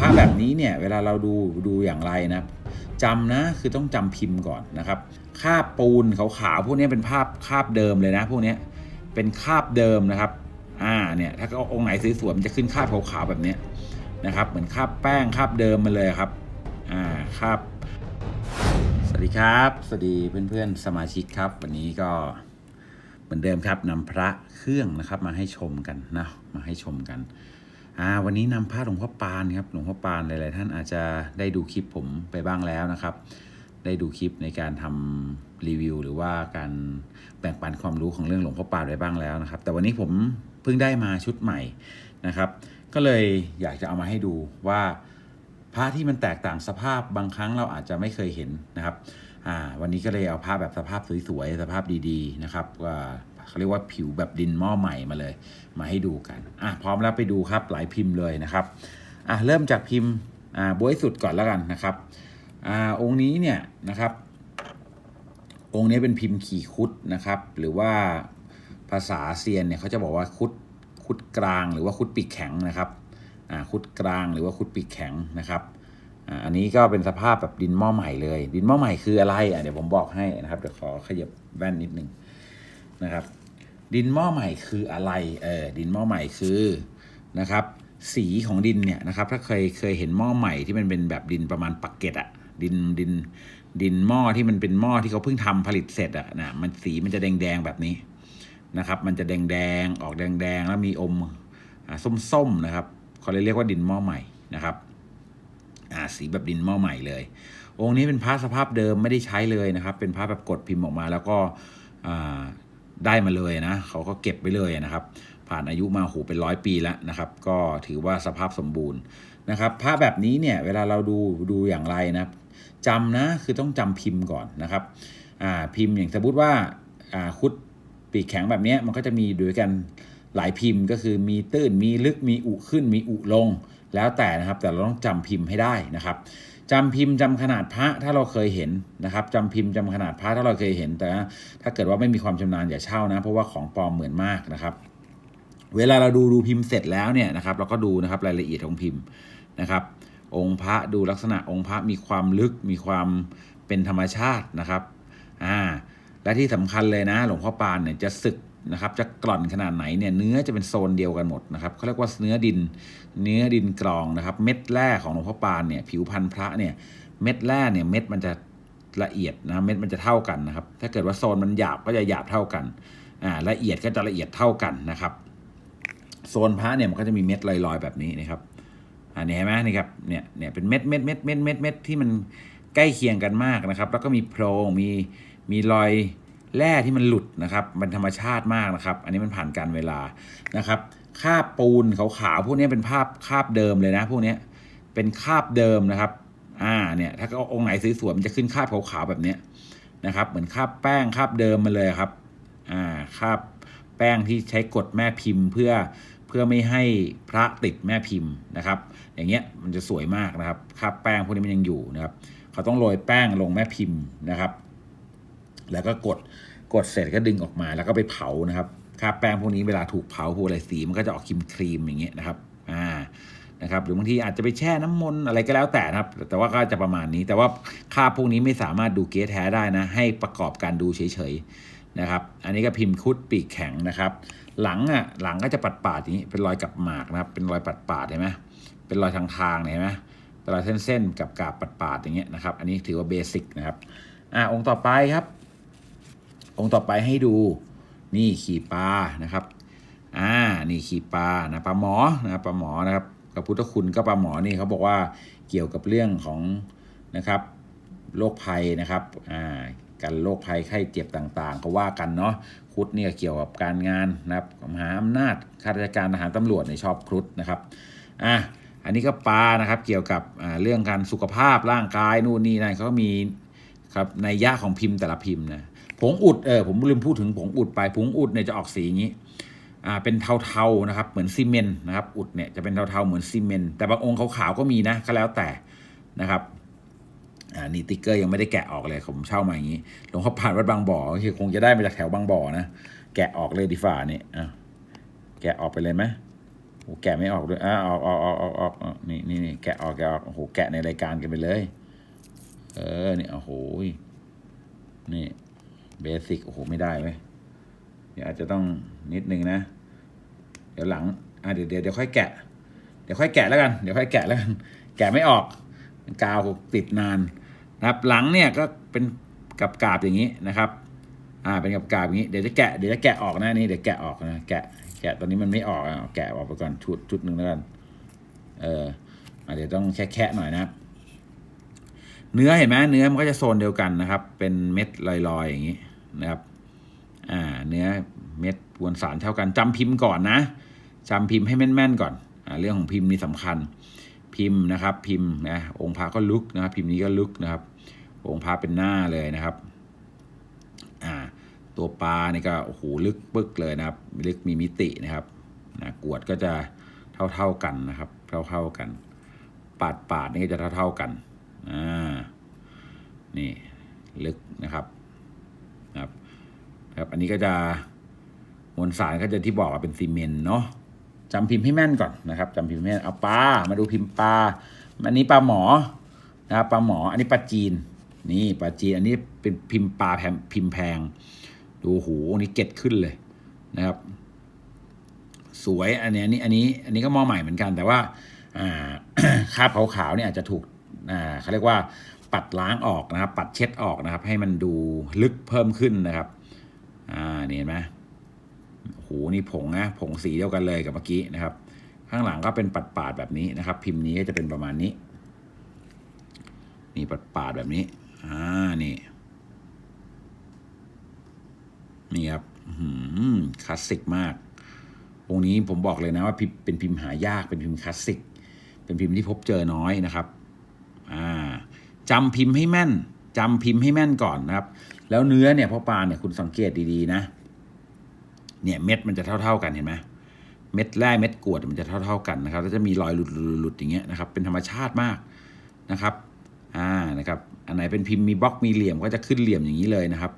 ภาพแบบนี้เนี่ยเวลาเราดูดูอย่างไรนะจำนะคือต้องจำพิมพ์ก่อนนะครับคาบปูนขาวๆพวกนี้เป็นภาพคาบเดิมเลยนะพวกนี้เป็นคาบเดิมนะครับอ่าเนี่ยถ้าเอาองค์ไหนสวยๆมันจะขึ้นคาบขาวๆแบบนี้นะครับ เหมือนคาบแป้งคาบเดิมมาเลยครับอ่าคราบสวัสดีครับ สวัสดีเพื่อนๆสมาชิกครับ วันนี้ก็เหมือนเดิมครับนำพระเครื่องนะครับมาให้ชมกันนะมาให้ชมกัน อ่าวันนี้นำพระหลวงพ่อปานครับหลวงพ่อปานหลายๆท่านอาจจะได้ดูคลิปผมไปบ้างแล้วนะครับ ได้ดูคลิปในการทำรีวิว หรือว่าการแบ่งปันความรู้ของเรื่องหลวงพ่อปานไปบ้างแล้วนะครับ แต่วันนี้ผมเพิ่งได้มาชุดใหม่นะครับ ก็เลยอยากจะเอามาให้ดูว่าพระที่มันแตกต่างสภาพบางครั้งเราอาจจะไม่เคยเห็นนะครับอ่าวันนี้ก็เลยเอาภาพแบบสภาพสวยๆสภาพดีๆนะครับว่า เขาเรียกว่าผิวแบบดินหม้อใหม่มาเลย มาให้ดูกันอะพร้อมแล้วไปดูครับหลายพิมพ์เลยนะครับอะเริ่มจากพิมพ์อ่าบวยสุดก่อนแล้วกันนะครับอ่าองค์นี้เนี่ยนะครับองค์นี้เป็นพิมพ์ขี่คุดนะครับ หรือว่าภาษาเซียนเนี่ยเขาจะบอกว่าคุดคุดกลางหรือว่าคุดปีกแข็งนะครับอ่าคุดกลางหรือว่าคุดปีกแข็งนะครับอ่าอันนี้ก็เป็นสภาพแบบดินหม้อใหม่เลย ดินหม้อใหม่คืออะไรอะเดี๋ยวผมบอกให้นะครับเดี๋ยวขอขยับแว่นนิดนึงนะครับ ดินหม้อใหม่คืออะไรเออดินหม้อใหม่คือนะครับสีของดินเนี่ยนะครับถ้าเคยเคยเห็นหม้อใหม่ที่มันเป็นแบบดินประมาณปักเก็ตอะดินดินดินหม้อที่มันเป็นหม้อที่เขาเพิ่งทำผลิตเสร็จอะนะมันสีมันจะแดงแดงแบบนี้นะครับ มันจะแดงแดงออกแดงแดงแล้วมีอมอ่าส้มๆนะครับเขาเลยเรียกว่าดินหม้อใหม่นะครับอ่าสีแบบดินหม้อใหม่เลย องค์นี้เป็นพระสภาพเดิมไม่ได้ใช้เลยนะครับ เป็นพระแบบกดพิมพ์ออกมาแล้วก็อ่า ได้มาเลยนะเขาก็เก็บไว้เลยนะครับ ผ่านอายุมาโหเป็นร้อยปีแล้วนะครับ ก็ถือว่าสภาพสมบูรณ์นะครับพระแบบนี้เนี่ยเวลาเราดูดูอย่างไรนะครับจำนะคือต้องจำพิมพ์ก่อนนะครับอ่าพิมพ์อย่างสมมติว่าอ่าคุดปีกแข็งแบบนี้มันก็จะมีด้วยกันหลายพิมพ์ก็คือมีตื้นมีลึกมีอุขึ้นมีอุลง แล้วแต่นะครับแต่เราต้องจำพิมพ์ให้ได้นะครับ จำพิมพ์จำขนาดพระถ้าเราเคยเห็นนะครับจำพิมพ์จำขนาดพระถ้าเราเคยเห็นแต่ถ้าเกิดว่าไม่มีความชำนาญอย่าเช่านะ เพราะว่าของปลอมเหมือนมากนะครับ เวลาเราดูดูพิมพ์เสร็จแล้วเนี่ยนะครับ เราก็ดูนะครับรายละเอียดของพิมพ์นะครับ องค์พระดูลักษณะองค์พระมีความลึกมีความเป็นธรรมชาตินะครับอ่าและที่สำคัญเลยนะ หลวงพ่อปานเนี่ยจะสึก นะครับจะกร่อนขนาดไหนเนี่ยเนื้อจะเป็นโซนเดียวกันหมดนะครับเขาเรียกว่าเนื้อดินเนื้อดินกรองนะครับ เม็ดแร่ของหลวงพ่อปานเนี่ยผิวพันธุ์พระเนี่ยเม็ดแร่เนี่ยเม็ดมันจะละเอียดนะเม็ดมันจะเท่ากันนะครับ ถ้าเกิดว่าโซนมันหยาบก็จะหยาบเท่ากันอ่าละเอียดก็จะละเอียดเท่ากันนะครับโซนพระเนี่ยมันก็จะมีเม็ดลอยๆแบบนี้นะครับอันนี้เห็นไหมนี่ครับเนี่ยเนี่ยเป็นเม็ดเม็ดเม็ดเม็ดเม็ดเม็ดที่มันใกล้เคียงกันมากนะครับ แล้วก็มีโพรงมีมีรอย แร่ที่มันหลุดนะครับ มันธรรมชาติมากนะครับ อันนี้มันผ่านการเวลานะครับคาบปูนขาวๆพวกนี้เป็นภาพคาบเดิมเลยนะพวกนี้เป็นคาบเดิมนะครับ อ่าเนี่ยถ้าเอาองค์ไหนสวยๆมันจะขึ้นคาบขาวๆแบบนี้นะครับ เหมือนคาบแป้งคาบเดิมมาเลยครับ อ่าคาบแป้งที่ใช้กดแม่พิมพ์เพื่อเพื่อไม่ให้พระติดแม่พิมพ์นะครับ อย่างเงี้ยมันจะสวยมากนะครับคาบแป้งพวกนี้มันยังอยู่นะครับ เขาต้องโรยแป้งลงแม่พิมพ์นะครับ แล้วก็กดกดเสร็จก็ดึงออกมา แล้วก็ไปเผานะครับคราบแป้งพวกนี้เวลาถูกเผาพวกอะไรสีมันก็จะออกครีมครีมๆอย่างเงี้ยนะครับอ่านะครับหรือบางทีอาจจะไปแช่น้ำมนต์อะไรก็แล้วแต่นะครับ แต่ว่าก็จะประมาณนี้ แต่ว่าคราบพวกนี้ไม่สามารถดูเกสแท้ได้นะ ให้ประกอบการดูเฉยๆนะครับ อันนี้ก็พิมพ์คุดปีกแข็งนะครับ หลังอะหลังก็จะปัดปาดอย่างนี้เป็นรอยกับหมากนะครับ เป็นรอยปัดปาดเห็นไหมเป็นรอยทางทางเห็นไหมเป็นรอยเส้นๆกับกาบปัดปาดอย่างเงี้ยนะครับ อันนี้ถือว่าเบสิกนะครับอ่าองค์ต่อไปครับ องค์ต่อไปให้ดูนี่ขี่ปลานะครับอ่านี่ขี่ปลานะปลาหมอนะปลาหมอนะครับกับพุทธคุณก็ปลาหมอนี่เขาบอกว่าเกี่ยวกับเรื่องของนะครับโรคภัยนะครับอ่ากันโรคภัยไข้เจ็บต่างๆก็ว่ากันเนาะครุฑเนี่ยเกี่ยวกับการงานนะครับมหาอำนาจข้าราชการทหารตำรวจในยชอบครุฑนะครับอะอันนี้ก็ปลานะครับเกี่ยวกับเรื่องการสุขภาพร่างกายนู่นนี่นั่นเขาก็มีครับในย่าของพิมพ์แต่ละพิมพ์นะ ผงอุดเออผมลืมพูดถึงผงอุดไปผงอุดเนี่ยจะออกสีอย่างนี้อ่าเป็นเทาๆนะครับ เหมือนซีเมนต์นะครับ อุดเนี่ยจะเป็นเทาๆเหมือนซีเมนต์แต่บางองค์ขาวๆก็มีนะก็แล้วแต่นะครับอ่านี่ติ๊กเกอร์ยังไม่ได้แกะออกเลยผมเช่ามาอย่างนี้หลวงพ่อผ่านวัดบางบ่อคือคงจะได้มาจากแถวบางบ่อนะแกะออกเลยดีฝ่านี่อะแกะออกไปเลยไหมโอ้แกะไม่ออกด้วยอ่าออกออกออกออกออกออกนี่นี่นี่แกะออกแกะออกโอ้โหแกะในรายการกันไปเลย เออเนี่ยโอ้โหนี่ เบสิกโอ้โห ไม่ได้ไหมเดี๋ยวอาจจะต้องนิดนึงนะ เดี๋ยวหลังอะเดี๋ยวเดี๋ยวเดี๋ยวค่อยแกะ เดี๋ยวค่อยแกะแล้วกัน เดี๋ยวค่อยแกะแล้วกัน แกะไม่ออก กาวติดนานนะครับ หลังเนี่ยก็เป็นกับกาบอย่างนี้นะครับ อ่า เป็นกับกาบอย่างนี้ เดี๋ยวจะแกะ เดี๋ยวจะแกะออกนะนี่ เดี๋ยวแกะออกนะ แกะ แกะตอนนี้มันไม่ออกอะแกะออกไปก่อนชุดชุดหนึ่งแล้วกัน เอออะเดี๋ยวต้องแค่แคะหน่อยนะครับเนื้อเห็นไหมเนื้อมันก็จะโซนเดียวกันนะครับ เป็นเม็ดลอยๆอย่างนี้ นะครับอ่าเนื้อเม็ดมวลสารเท่ากันจำพิมพ์ก่อนนะจำพิมพ์ให้แม่นๆก่อนอ่าเรื่องของพิมพ์นี่สำคัญ พิมพ์นะครับ พิมพ์นะองค์พระก็ลุกนะครับ พิมพ์นี้ก็ลุกนะครับ องค์พระเป็นหน้าเลยนะครับอ่าตัวปลานี่ก็โอ้โหลึกปึกเลยนะครับ ลึกมีมิตินะครับนะกวดก็จะเท่าๆกันนะครับ เท่าๆกัน ปาดปาดนี่ก็จะเท่าๆกันอ่านี่ลึกนะครับ ครับ อันนี้ก็จะมวลสารก็จะที่บอกว่าเป็นซีเมนต์เนาะจำพิมพ์ให้แม่นก่อนนะครับจำพิมพ์ให้แม่นเอาปลามาดูพิมพ์ปลาอันนี้ปลาหมอนะครับปลาหมอ อันนี้ปลาจีน นี่ปลาจีน อันนี้เป็นพิมพ์ปลาแพงพิมพ์แพง ดูหูอันนี้เก็ตขึ้นเลยนะครับ สวยอันนี้อันนี้อันนี้ อันนี้ก็มอใหม่เหมือนกัน แต่ว่าอ่าคราบขาวๆเนี่ยอาจจะถูกอ่าเขาเรียกว่าปัดล้างออกนะครับ ปัดเช็ดออกนะครับ ให้มันดูลึกเพิ่มขึ้นนะครับ อ่านี่เห็นไหมโหนี่ผงนะผงสีเดียวกันเลยกับเมื่อกี้นะครับ ข้างหลังก็เป็นปัดปาดแบบนี้นะครับ พิมพ์นี้ก็จะเป็นประมาณนี้ นี่ปัดปาดแบบนี้อ่านี่นี่ครับคลาสสิกมากองค์นี้ผมบอกเลยนะว่าเป็นพิมพ์หายากเป็นพิมพ์คลาสสิก เป็นพิมพ์ที่พบเจอน้อยนะครับ อ่าจำพิมพ์ให้แม่นจำพิมพ์ให้แม่นก่อนนะครับ แล้วเนื้อเนี่ยพอปลาเนี่ยคุณสังเกตดีๆนะ เนี่ยเม็ดมันจะเท่า ๆ กันเห็นไหมเม็ดแร่เม็ดกรวดมันจะเท่า ๆกันนะครับแล้วจะมีรอยหลุดๆๆอย่างเงี้ยนะครับ เป็นธรรมชาติมากนะครับ อ่านะครับ อันไหนเป็นพิมพ์มีบล็อกมีเหลี่ยมก็จะขึ้นเหลี่ยมอย่างนี้เลยนะครับ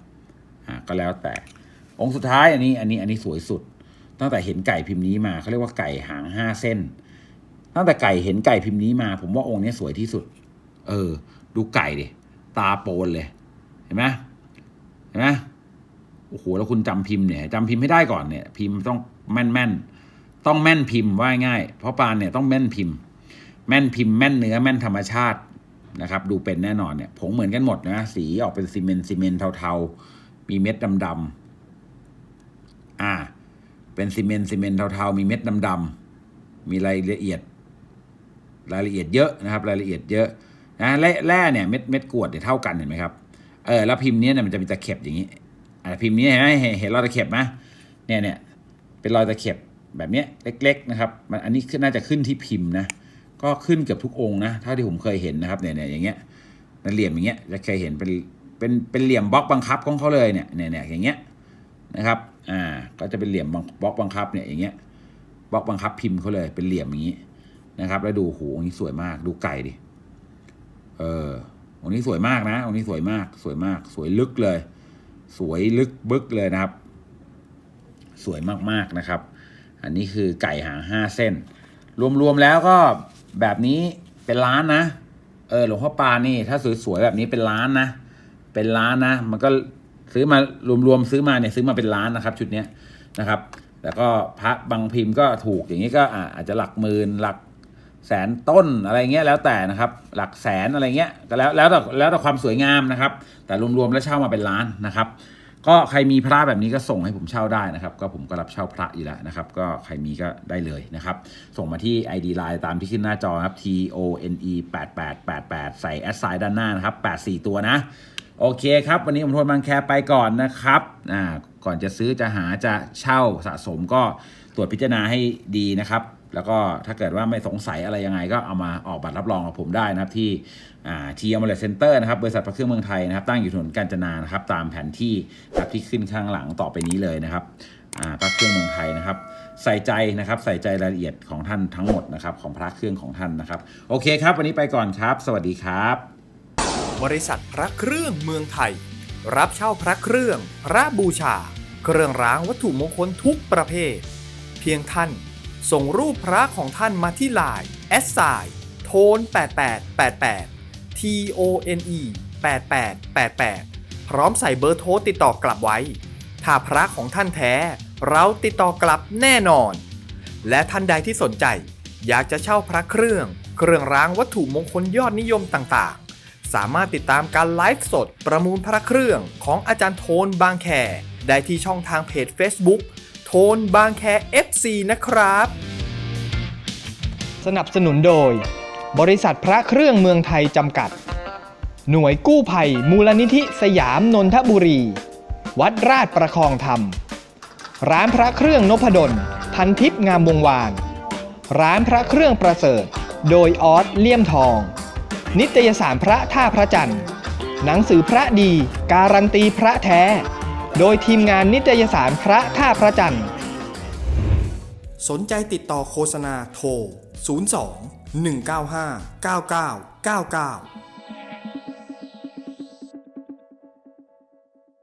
อ่าก็แล้วแต่ องค์สุดท้ายอันนี้อันนี้อันนี้สวยสุด ตั้งแต่เห็นไก่พิมพ์นี้มาเขาเรียกว่าไก่หางห้าเส้น ตั้งแต่ไก่เห็นไก่พิมพ์นี้มา ผมว่าองค์นี้สวยที่สุด เออ ดูไก่ดิตาโปนเลย เห็นไหม เห็นไหมโอ้โหแล้วคุณจำพิมพ์เนี่ยจำพิมพ์ให้ได้ก่อนเนี่ยพิมพ์ต้องแม่นแม่นต้องแม่นพิมพ์ว่าง่าย เพราะปานเนี่ยต้องแม่นพิมพ์ แม่นพิมพ์แม่นเนื้อแม่นธรรมชาตินะครับ ดูเป็นแน่นอนเนี่ยผงเหมือนกันหมดนะสีออกเป็นซีเมนต์ซีเมนต์เทาๆ มีเม็ดดำๆอ่า เป็นซีเมนต์ซีเมนต์เทาๆ มีเม็ดดำๆมีรายละเอียด รายละเอียดเยอะนะครับ รายละเอียดเยอะนะแร่แร่เนี่ยเม็ดเม็ดกรวดเนี่ยเท่ากันเห็นไหมครับ เออแล้วพิมพ์เนี้ยเนี่ยมันจะมีตะเข็บอย่างนี้อ่าพิมพ์นี้เห็นไหมเห็นรอยตะเข็บไหมเนี่ยเนี่ยเป็นรอยตะเข็บแบบเนี้ยเล็ก ๆ นะครับ มันอันนี้น่าจะขึ้นที่พิมพ์นะก็ขึ้นเกือบทุกองค์นะเท่าที่ผมเคยเห็นนะครับเนี่ยเนี่ยอย่างเงี้ยเหลี่ยมอย่างเงี้ยจะเคยเห็นเป็นเป็นเป็นเหลี่ยมบล็อกบังคับของเขาเลยเนี่ยเนี่ยเนี่ยอย่างเงี้ยนะครับอ่าก็จะเป็นเหลี่ยมบล็อกบังคับเนี่ยอย่างเงี้ยบล็อกบังคับพิมพ์เขาเลยเป็นเหลี่ยมอย่างนี้นะครับ แล้วดูโหองค์นี้สวยมากดูไก่ดิเออ องค์นี้สวยมากนะองค์นี้สวยมาก สวยมาก สวยลึกเลย สวยลึกบึกเลยนะครับ สวยมากๆนะครับ อันนี้คือไก่หางห้าเส้น รวมๆแล้วก็แบบนี้เป็นล้านนะเออหลวงพ่อปานี่ถ้าสวยๆแบบนี้เป็นล้านนะเป็นล้านนะ มันก็ซื้อมารวมๆซื้อมาเนี่ยซื้อมาเป็นล้านนะครับ ชุดเนี้ยนะครับ แล้วก็พระบางพิมพ์ก็ถูกอย่างนี้ก็อาอาจจะหลักหมื่นหลัก แสนต้นอะไรเงี้ยแล้วแต่นะครับ หลักแสนอะไรเงี้ยก็แล้วแล้วแต่แล้วแต่ความสวยงามนะครับ แต่รวมๆแล้วเช่ามาเป็นล้านนะครับ ก็ใครมีพระแบบนี้ก็ส่งให้ผมเช่าได้นะครับ ก็ผมก็รับเช่าพระอยู่แล้วนะครับ ก็ใครมีก็ได้เลยนะครับ ส่งมาที่ ID Line ตามที่ขึ้นหน้าจอครับ T O N E 8 8 8 8ใส่แอดไซด์ด้านหน้านะครับ84 ตัวนะโอเคครับ วันนี้ผมโทนบางแคไปก่อนนะครับอ่าก่อนจะซื้อจะหาจะเช่าสะสมก็ตรวจพิจารณาให้ดีนะครับ แล้วก็ถ้าเกิดว่าไม่สงสัยอะไรยังไง ก็เอามาออกบัตรรับรองกับผมได้นะครับที่ทีเอ็มเลเซ็นเตอร์นะครับบริษัทพระเครื่องเมืองไทยนะครับ ตั้งอยู่ถนนกาญจนานะครับตามแผนที่ครับที่ขึ้นข้างหลังต่อไปนี้เลยนะครับพระเครื่องเมืองไทยนะครับใส่ใจนะครับใส่ใจรายละเอียดของท่านทั้งหมดนะครับของพระเครื่องของท่านนะครับ โอเคครับ วันนี้ไปก่อนครับ สวัสดีครับ บริษัทพระเครื่องเมืองไทย รับเช่าพระเครื่อง พระบูชา เครื่องรางวัตถุมงคลทุกประเภท เพียงท่าน ส่งรูปพระของท่านมาที่ไลน์แอสไซโทน8888 T O N E 8888 พร้อมใส่เบอร์โทรติดต่อกลับไว้ ถ้าพระของท่านแท้ เราติดต่อกลับแน่นอน และท่านใดที่สนใจ อยากจะเช่าพระเครื่อง เครื่องรางวัตถุมงคลยอดนิยมต่างๆ สามารถติดตามการไลฟ์สดประมูลพระเครื่องของอาจารย์โทนบางแคได้ที่ช่องทางเพจ Facebook ทนบางแค FC นะครับ สนับสนุนโดย บริษัทพระเครื่องเมืองไทยจำกัด หน่วยกู้ภัยมูลนิธิสยามนนทบุรี วัดราชประคองธรรม ร้านพระเครื่องนพดล พันทิพย์งามวงวาน ร้านพระเครื่องประเสริฐ โดยออสเลี่ยมทอง นิตยสารพระท่าพระจันทร์ หนังสือพระดี การันตีพระแท้ โดยทีมงานนิตยสารพระท่าพระจันทร์ สนใจติดต่อโฆษณาโทร 02 195 9999